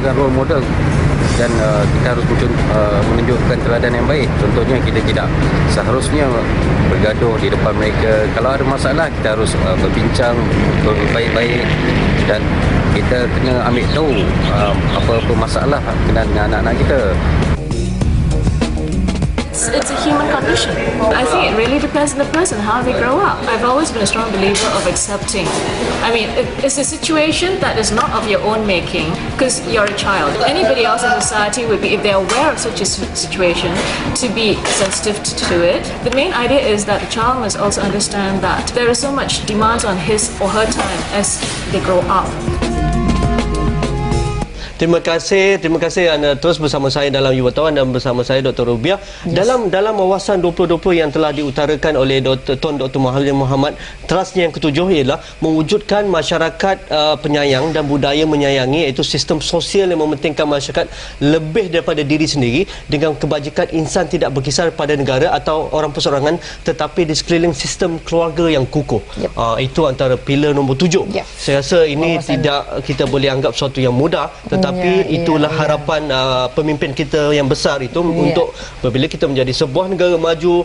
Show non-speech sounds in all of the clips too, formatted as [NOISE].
merupakan role model dan uh, kita harus uh, menunjukkan teladan yang baik. Contohnya kita tidak seharusnya bergaduh di depan mereka. Kalau ada masalah kita harus uh, berbincang baik-baik dan kita kena ambil tahu uh, apa-apa masalah kena dengan anak-anak kita. It's, it's a human condition. I think it really depends on the person, how they grow up. I've always been a strong believer of accepting. I mean, it's a situation that is not of your own making because you're a child. Anybody else in society would be, if they're aware of such a situation, to be sensitive to, it. The main idea is that the child must also understand that there is so much demands on his or her time as they grow up. Terima kasih, terima kasih anda terus bersama saya dalam Yuwatawan dan bersama saya Dr. Rubiah. Yes. Dalam dalam wawasan 2020 yang telah diutarakan oleh Dr. Tuan Dr. Mahathir Mohamad, trustnya yang ketujuh ialah mewujudkan masyarakat uh, penyayang dan budaya menyayangi iaitu sistem sosial yang mementingkan masyarakat lebih daripada diri sendiri dengan kebajikan insan tidak berkisar pada negara atau orang perseorangan tetapi di sekeliling sistem keluarga yang kukuh. Yep. Uh, itu antara pilar nombor tujuh. Yep. Saya rasa ini Wawasan. tidak kita boleh anggap sesuatu yang mudah tetapi Ya, itulah ya, ya. harapan uh, pemimpin kita yang besar itu Ya. untuk apabila kita menjadi sebuah negara maju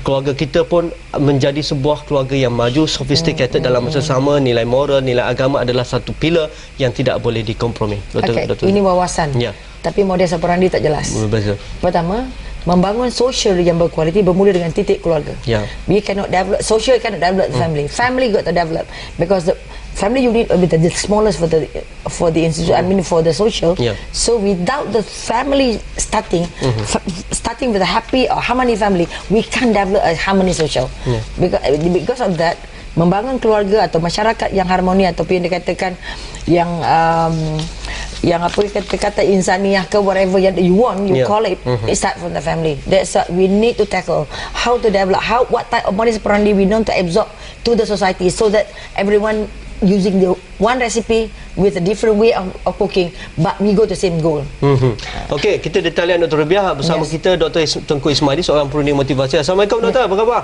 keluarga kita pun menjadi sebuah keluarga yang maju sophisticated Hmm, dalam masa sama nilai moral nilai agama adalah satu pilar yang tidak boleh dikompromi betul Okey, betul ini wawasan. Ya. Tapi model operandi tak jelas. betul Pertama, membangun sosial yang berkualiti bermula dengan titik keluarga. Ya. We cannot develop social cannot develop the family. Family got to develop because the family unit will be the, the smallest for the for the institution. I mean for the social. Yeah. So without the family starting f- starting with a happy or harmony family, we can't develop a harmony social. Yeah. Because because of that membangun keluarga atau masyarakat yang harmoni ataupun yang dikatakan yang um, yang apa kata kata insaniah ke whatever yang you want you Yeah. call it it start from the family that's what we need to tackle how to develop how what type of modus operandi we know to absorb to the society so that everyone using the one recipe with a different way of, of cooking but we go to same goal Mhm. Okey, kita detalian Dr. Rubiah bersama Yes. kita Dr. Is- Tengku Ismaili seorang perundi motivasi. Assalamualaikum doktor, apa khabar?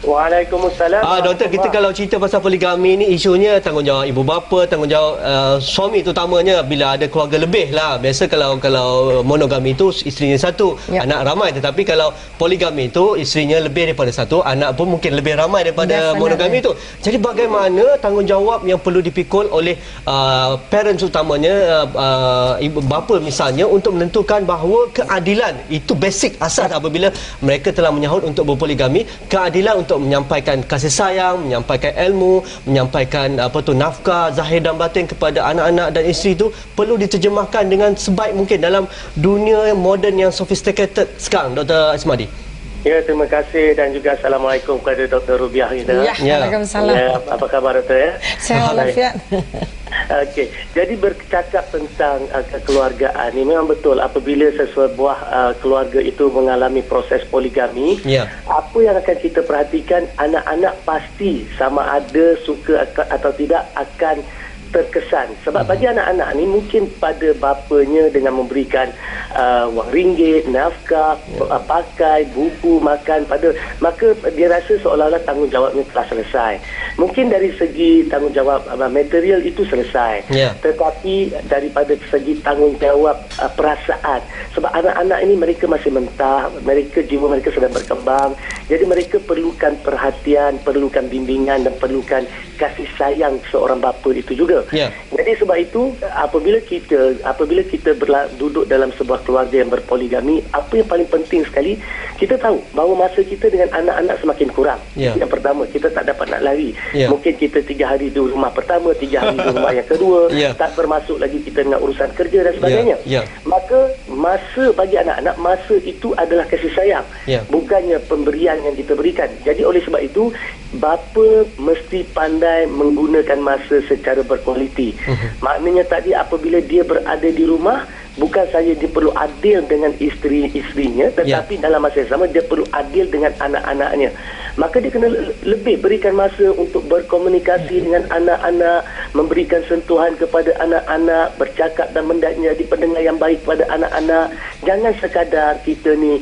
Waalaikumsalam. Ah doktor, kita kalau cerita pasal poligami ni isunya tanggungjawab ibu bapa, tanggungjawab uh, suami terutamanya bila ada keluarga lebih lah. Biasa kalau kalau monogami itu isterinya satu, Ya. anak ramai tetapi kalau poligami itu isterinya lebih daripada satu, anak pun mungkin lebih ramai daripada Definitely. monogami itu. Jadi bagaimana tanggungjawab yang perlu dipikul oleh uh, parents utamanya uh, uh, ibu bapa misalnya untuk menentukan bahawa keadilan itu basic asas apabila mereka telah menyahut untuk berpoligami, keadilan untuk menyampaikan kasih sayang, menyampaikan ilmu, menyampaikan apa tu nafkah zahir dan batin kepada anak-anak dan isteri itu perlu diterjemahkan dengan sebaik mungkin dalam dunia moden yang sophisticated sekarang Dr. Ismadi. Ya, terima kasih dan juga Assalamualaikum kepada Dr. Rubiah kita. ya, Ya. Waalaikumsalam Ya, apa khabar Dr. ya? sehat walafiat [LAUGHS] Okey, jadi bercakap tentang uh, kekeluargaan ini memang betul apabila sesebuah uh, keluarga itu mengalami proses poligami, Ya. apa yang akan kita perhatikan anak-anak pasti sama ada suka atau tidak akan terkesan sebab bagi anak-anak ni mungkin pada bapanya dengan memberikan uh, wang ringgit, nafkah, yeah. pakai, buku, makan pada maka dia rasa seolah-olah tanggungjawabnya telah selesai. Mungkin dari segi tanggungjawab uh, material itu selesai. Ya. Tetapi daripada segi tanggungjawab uh, perasaan sebab anak-anak ini mereka masih mentah, mereka jiwa mereka sedang berkembang. Jadi mereka perlukan perhatian, perlukan bimbingan dan perlukan kasih sayang seorang bapa itu juga. Ya. Jadi sebab itu apabila kita apabila kita berla, duduk dalam sebuah keluarga yang berpoligami, apa yang paling penting sekali kita tahu bahawa masa kita dengan anak-anak semakin kurang. Ya. Yang pertama kita tak dapat nak lari. Ya. Mungkin kita tiga hari di rumah pertama, tiga hari di rumah yang kedua, Ya. tak bermasuk lagi kita dengan urusan kerja dan sebagainya. Ya. Maka masa bagi anak-anak masa itu adalah kasih sayang. Ya. Bukannya pemberian yang kita berikan. Jadi oleh sebab itu bapa mesti pandai menggunakan masa secara berkualiti. Mhm. Maknanya tadi apabila dia berada di rumah bukan saja dia perlu adil dengan isteri-isterinya tetapi Ya. dalam masa yang sama dia perlu adil dengan anak-anaknya. Maka dia kena le- lebih berikan masa untuk berkomunikasi dengan anak-anak, memberikan sentuhan kepada anak-anak, bercakap dan menjadi pendengar yang baik kepada anak-anak. Jangan sekadar kita ni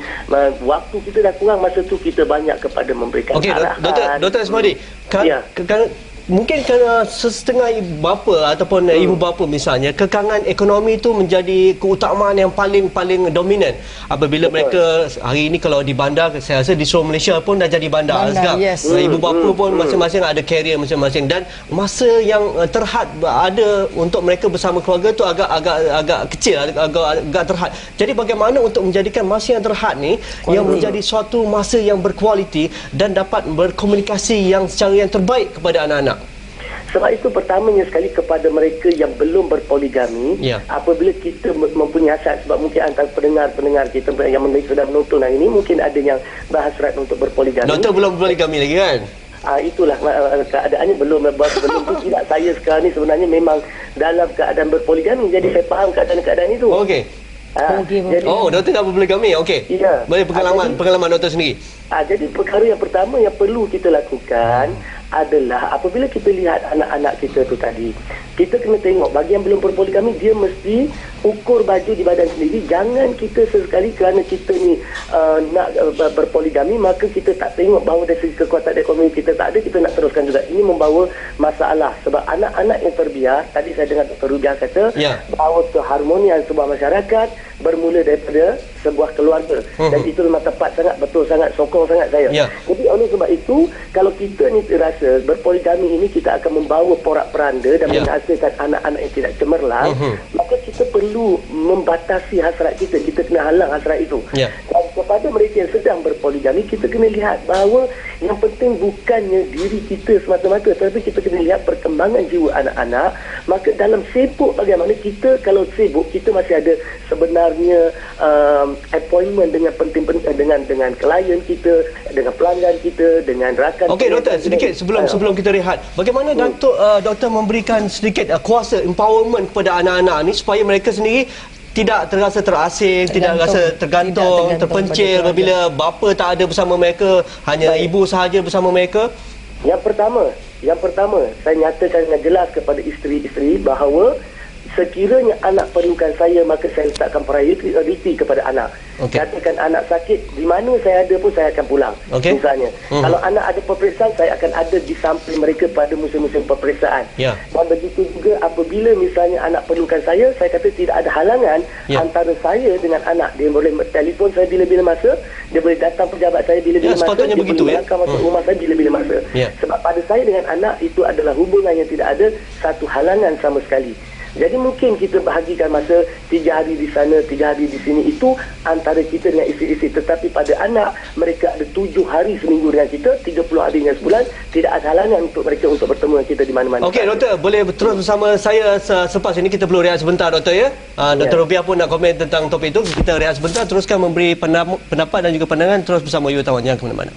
waktu kita dah kurang masa tu kita banyak kepada memberikan Okey, arahan. Dr. Dr. Ismadi, kan, Ya. kan mungkin kerana setengah bapa ataupun hmm. ibu bapa misalnya kekangan ekonomi itu menjadi keutamaan yang paling paling dominan apabila Betul. mereka hari ini kalau di bandar saya rasa di seluruh Malaysia pun dah jadi bandar, Bandar, Azgar. yes. Uh, ibu bapa Hmm, pun masing-masing ada karier masing-masing dan masa yang uh, terhad ada untuk mereka bersama keluarga tu agak agak agak kecil agak agak, agak terhad jadi bagaimana untuk menjadikan masa yang terhad ni yang menjadi suatu masa yang berkualiti dan dapat berkomunikasi yang secara yang terbaik kepada anak-anak Sebab itu pertamanya sekali kepada mereka yang belum berpoligami, Ya. apabila kita mem- mempunyai hasrat, sebab mungkin antara pendengar-pendengar kita yang sedang menonton hari ini, mungkin ada yang berhasrat untuk berpoligami. doktor belum berpoligami lagi kan Ah itulah uh, keadaannya belum belum [LAUGHS] tu tidak saya sekarang ni sebenarnya memang dalam keadaan berpoligami jadi saya faham keadaan-keadaan itu. okey Ah, Okey, jadi, oh doktor dah berpoligami okey Ya. boleh pengalaman Ah, jadi- pengalaman doktor sendiri Ah, jadi perkara yang pertama yang perlu kita lakukan adalah apabila kita lihat anak-anak kita tu tadi, kita kena tengok bagi yang belum berpoligami dia mesti ukur baju di badan sendiri. Jangan kita sesekali kerana kita ni uh, nak uh, ber- berpoligami maka kita tak tengok bahawa dari segi kekuatan ekonomi kita tak ada kita nak teruskan juga. Ini membawa masalah sebab anak-anak yang terbiar tadi saya dengar Dr. Rubiah kata Ya. bahawa keharmonian sebuah masyarakat bermula daripada sebuah keluarga dan itu memang tepat sangat betul sangat sokong sangat saya Ya. jadi oleh sebab itu kalau kita ni terasa berpoligami ini kita akan membawa porak-peranda dan Ya. menghasilkan anak-anak yang tidak cemerlang Mhm. maka kita perlu membatasi hasrat kita kita kena halang hasrat itu Ya. dan kepada mereka yang sedang berpoligami kita kena lihat bahawa yang penting bukannya diri kita semata-mata tapi kita kena lihat perkembangan jiwa anak-anak maka dalam sibuk bagaimana kita kalau sibuk kita masih ada sebenarnya um, appointment dengan penting dengan dengan klien kita dengan pelanggan kita dengan rakan Okey doktor, sedikit sebelum Ah. sebelum kita rehat. Bagaimana doktor uh, doktor memberikan sedikit uh, kuasa empowerment kepada anak-anak ni supaya mereka sendiri tidak terasa terasing, tidak Tergantung. rasa Tidak tergantung, tergantung terpencil apabila bapa tak ada bersama mereka, hanya Baik. ibu sahaja bersama mereka. Yang pertama, yang pertama, saya nyatakan dengan jelas kepada isteri-isteri bahawa sekiranya anak perlukan saya maka saya letakkan prioriti kepada anak. Okey. Katakan anak sakit, di mana saya ada pun saya akan pulang. Okey. Misalnya, Mhm. kalau anak ada peperiksaan saya akan ada di samping mereka pada musim-musim peperiksaan. Ya. Dan begitu juga apabila misalnya anak perlukan saya, saya kata tidak ada halangan Ya. antara saya dengan anak. Dia boleh telefon saya bila-bila masa, dia boleh datang pejabat saya bila-bila Ya, masa, dia begitu, boleh ya. melangkah masuk Hmm. rumah saya bila-bila masa. Ya. Sebab pada saya dengan anak itu adalah hubungan yang tidak ada satu halangan sama sekali. Jadi mungkin kita bahagikan masa tiga hari di sana, tiga hari di sini itu antara kita dengan isteri-isteri. Tetapi pada anak, mereka ada tujuh hari seminggu dengan kita, tiga puluh hari dengan sebulan. Tidak ada halangan untuk mereka untuk bertemu dengan kita di mana-mana. Okey doktor, boleh terus bersama saya se- selepas ini kita perlu rehat sebentar doktor ya. Uh, Ya. Dr. Rubiah pun nak komen tentang topik itu. Kita rehat sebentar teruskan memberi pendapat dan juga pandangan terus bersama you tawan jangan ke mana-mana.